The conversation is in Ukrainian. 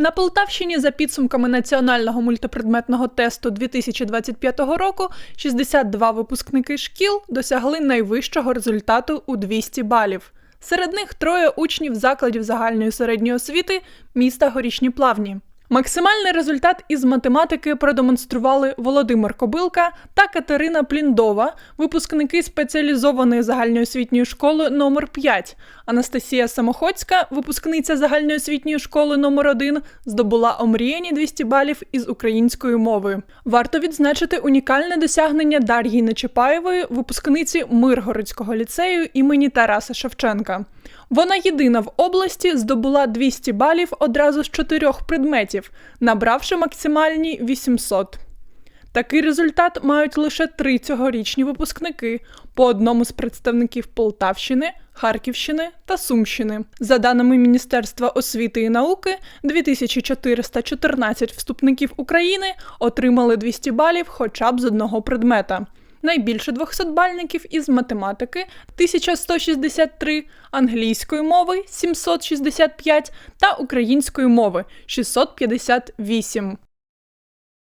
На Полтавщині за підсумками національного мультипредметного тесту 2025 року 62 випускники шкіл досягли найвищого результату у 200 балів. Серед них троє учнів закладів загальної середньої освіти міста Горішні Плавні. Максимальний результат із математики продемонстрували Володимир Кобилка та Катерина Пліндова, випускники спеціалізованої загальноосвітньої школи номер 5 Анастасія Самоходська, випускниця загальноосвітньої школи номер 1 здобула омріяні 200 балів із української мови. Варто відзначити унікальне досягнення Дар'ї Нечипаєвої, випускниці Миргородського ліцею імені Тараса Шевченка. Вона єдина в області здобула 200 балів одразу з чотирьох предметів, набравши максимальні 800. Такий результат мають лише три цьогорічні випускники по одному з представників Полтавщини, Харківщини та Сумщини. За даними Міністерства освіти і науки, 2414 вступників України отримали 200 балів хоча б з одного предмета. Найбільше 200-бальників із математики 1163, англійської мови 765 та української мови 658.